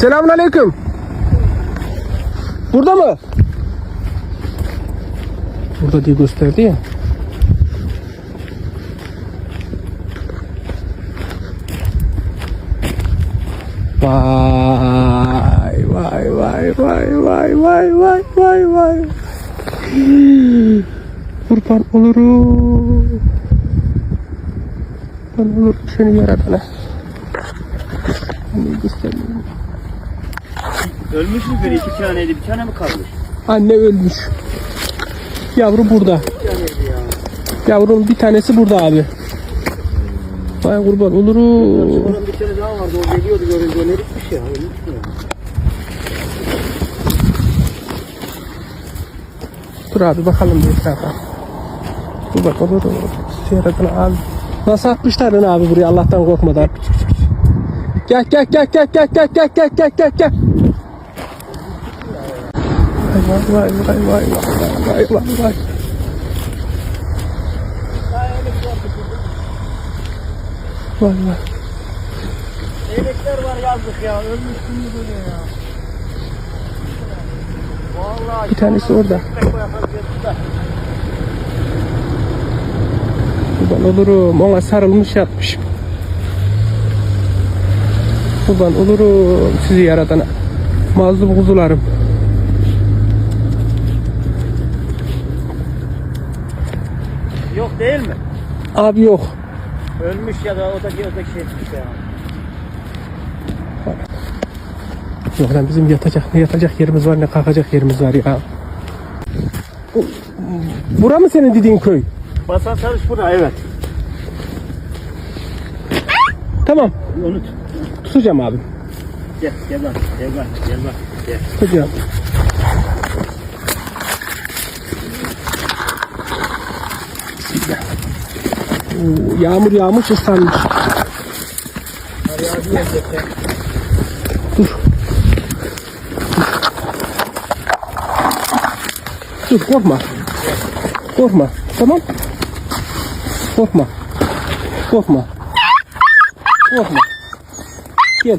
Selamünaleyküm. Burada mı? Burada diye gösterdi ya. Vay vay vay vay vay vay vay vay vay. Kurban olurum. Kurban olurum seni yaradana. Anneyi göstermiyorum. Ölmüş mü biri? İki taneydi. Bir tane mi kalmış? Anne ölmüş. Yavru burada. Yavrunun bir tanesi burada abi. Vay kurban olurum. Bir tane daha vardı. O geliyordu görünce. Ne bitmiş ya? Ölmüş mü? Dur abi bakalım bir etrafa. Dur bak olur. Seyredin abi. Nasıl atmışlar lan abi buraya Allah'tan korkmadan. Gel gel gel gel gel gel gel gel gel gel gel. Vay vay vay vay vay vay vay vay. Vay vay. Leylekler var yazdık ya. Ölmüş mü böyle ya? Vallahi. Bir tanesi orada. Kurban olurum. Ona sarılmış yatmış. Kurban olurum sizi yaradana. Mazlum kuzularım. Değil mi? Abi yok. Ölmüş ya da o da o da şey etmiş ya. Yok lan bizim yatacak ne yatacak yerimiz var ne kalkacak yerimiz var ya. Bu- Bura mı senin dediğin köy? Basan sarış buna evet. Tamam. Unut. Tutacağım abim. Gel gel bak gel bak gel bak gel. Tutacağım. Oo, yağmur yağmış ıslanmış. Dur. Dur korkma. Korkma. Tamam. Korkma. Korkma. Korkma. Gel.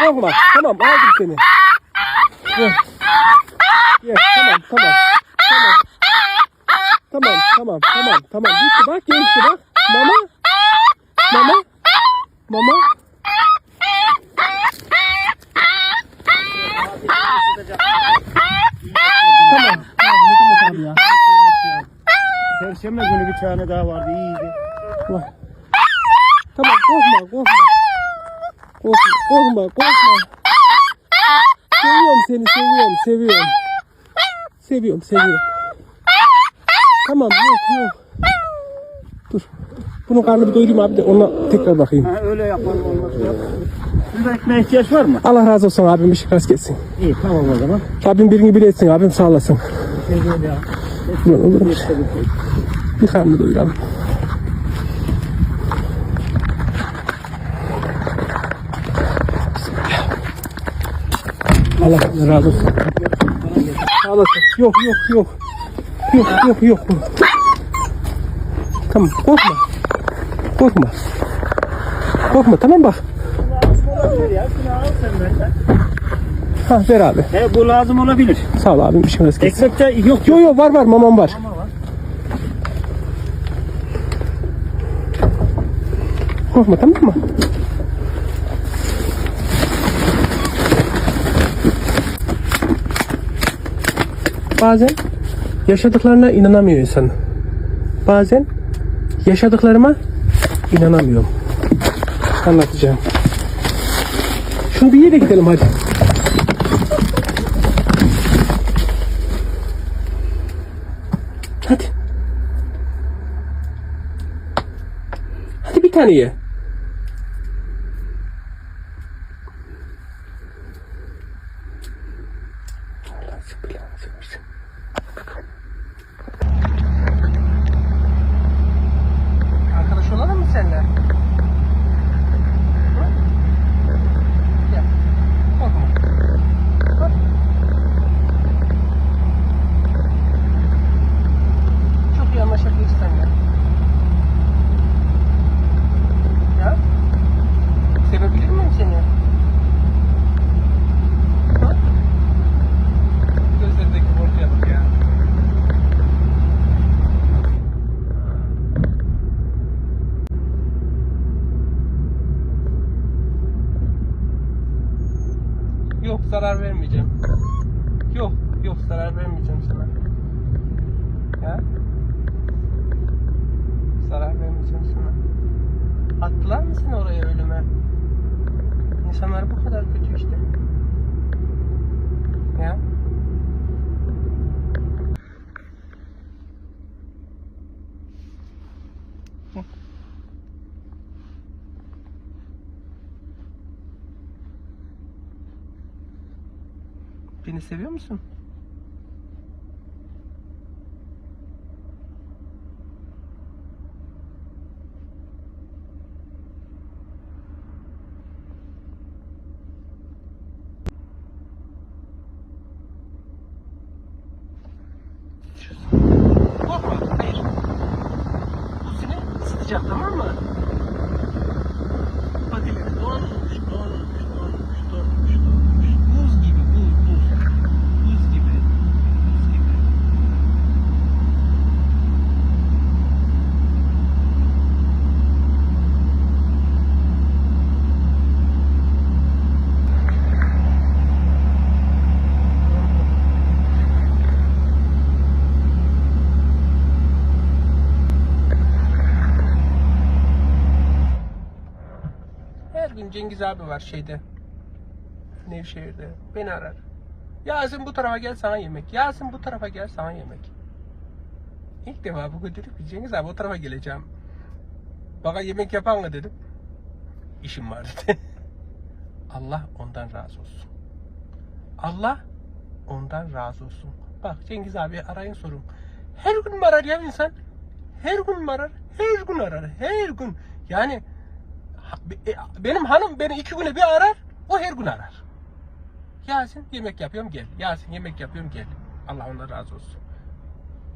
Korkma. Tamam aldım seni. Gel. Gel. Tamam tamam. Tamam. Tamam tamam tamam tamam. Bitti bak geçti bak. Mama. Mama. Mama. Tamam. Tamam. Ne demek abi ya? Perşembe günü bir tane daha vardı iyiydi. Vay. Tamam korkma korkma. Korkma korkma korkma. Seviyorum seni seviyorum seviyorum. Seviyorum seviyorum. Tamam yok yok. Dur. Bunun karnını bir doyurayım abi de ona tekrar bakayım. Ha, öyle yapalım olmaz. Bunda ekmeğe ihtiyaç var mı? Allah razı olsun abim bir şey rast gelsin. İyi tamam o zaman. Rabbim birini bir etsin abim sağ olasın. Şey değil ya. Olur mu? Bir karnını doyuralım. Allah razı olsun. Sağ olasın. Yok yok yok. Yok yok yok. Tamam korkma. Korkma. Korkma tamam bak. Ha ver abi. He bu lazım olabilir. Sağ ol abim bir şey gelsin. Ekmekte yok Yo yo var var mamam var. Korkma tamam mı? Bazen yaşadıklarına inanamıyor insan. Bazen yaşadıklarıma inanamıyorum. Anlatacağım. Şunu bir yere gidelim hadi. Hadi. Hadi bir tane ye. Allah belanı versin. Arkadaş olalım mı seninle? Hı? Gel. Korkma. Kork. Çok iyi anlaşabiliriz seninle. Ya? Sevebilir miyim seni? Yok zarar vermeyeceğim. Yok zarar vermeyeceğim sana. Ya. Zarar vermeyeceğim sana. Attılar mı seni oraya ölüme? İnsanlar bu kadar kötü işte. Ya. Beni seviyor musun? Korkma, hayır. Bu seni ısıtacak tamam mı? Cengiz abi var şeyde. Nevşehir'de. Beni arar. Yasin bu tarafa gel sana yemek. Yasin bu tarafa gel sana yemek. İlk defa bugün dedik ki Cengiz abi o tarafa geleceğim. Bana yemek yapan mı dedim. İşim var dedi. Allah ondan razı olsun. Allah ondan razı olsun. Bak Cengiz abi arayın sorun. Her gün mü arar ya insan? Her gün mü arar? Her gün arar. Her gün. Yani benim hanım beni iki güne bir arar, o her gün arar. Yasin yemek yapıyorum gel. Yasin yemek yapıyorum gel. Allah ondan razı olsun.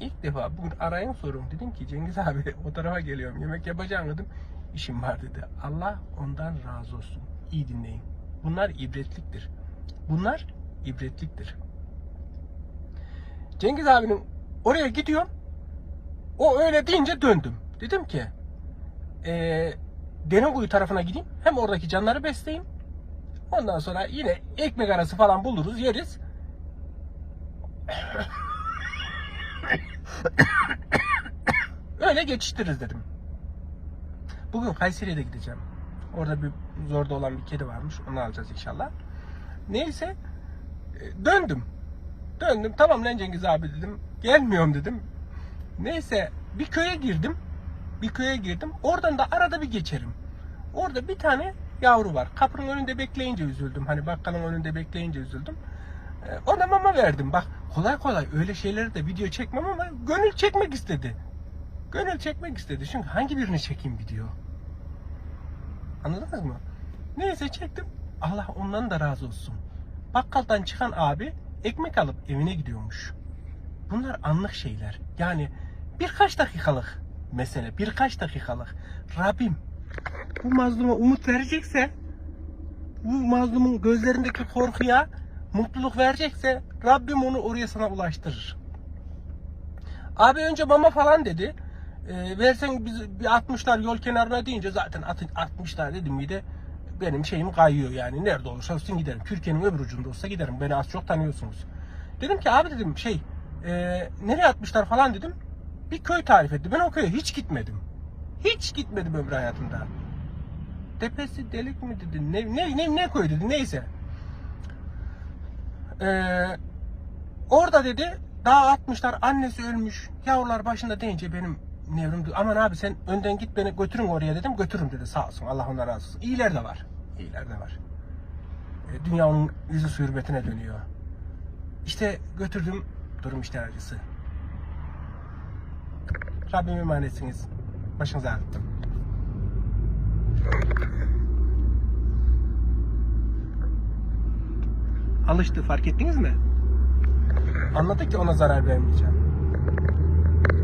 İlk defa bugün arayın sorum. Dedim ki Cengiz abi o tarafa geliyorum. Yemek yapacağım dedim. İşim var dedi. Allah ondan razı olsun. İyi dinleyin. Bunlar ibretliktir. Bunlar ibretliktir. Cengiz abinin oraya gidiyorum. O öyle deyince döndüm. Dedim ki eee Derinkuyu tarafına gideyim. Hem oradaki canları besleyeyim. Ondan sonra yine ekmek arası falan buluruz, yeriz. Öyle geçiştiririz dedim. Bugün Kayseri'ye de gideceğim. Orada bir zorda olan bir kedi varmış. Onu alacağız inşallah. Neyse e, döndüm. Döndüm. Tamam lan Cengiz abi dedim. Gelmiyorum dedim. Neyse bir köye girdim. Bir köye girdim. Oradan da arada bir geçerim. Orada bir tane yavru var. Kapının önünde bekleyince üzüldüm. Hani bakkalın önünde bekleyince üzüldüm. Ee, ona mama verdim. Bak kolay kolay öyle şeyleri de video çekmem ama gönül çekmek istedi. Gönül çekmek istedi. Çünkü hangi birini çekeyim video? Anladınız mı? Neyse çektim. Allah ondan da razı olsun. Bakkaldan çıkan abi ekmek alıp evine gidiyormuş. Bunlar anlık şeyler. Yani birkaç dakikalık mesele. Birkaç dakikalık. Rabbim bu mazluma umut verecekse bu mazlumun gözlerindeki korkuya mutluluk verecekse Rabbim onu oraya sana ulaştırır. Abi önce mama falan dedi. E, versen biz bir 60'lar yol kenarına deyince zaten at- 60'lar dedim miydi benim şeyim kayıyor yani. Nerede olursa olsun giderim. Türkiye'nin öbür ucunda olsa giderim. Beni az çok tanıyorsunuz. Dedim ki abi dedim şey e, nereye atmışlar falan dedim. Bir köy tarif etti. Ben o köye hiç gitmedim. Hiç gitmedim ömrü hayatımda. Tepesi delik mi dedi? Ne ne ne, ne koy dedi? Neyse. Ee, orada dedi daha atmışlar annesi ölmüş yavrular başında deyince benim nevrim aman abi sen önden git beni götürün oraya dedim götürün dedi sağ olsun Allah ondan razı olsun. İyiler de var. İyiler de var. Ee, dünya onun yüzü su hürmetine dönüyor. İşte götürdüm durum işte acısı. Rabbim emanetsiniz. Başınıza ağrıttım. Alıştı fark ettiniz mi? Anladık ki ona zarar vermeyeceğim.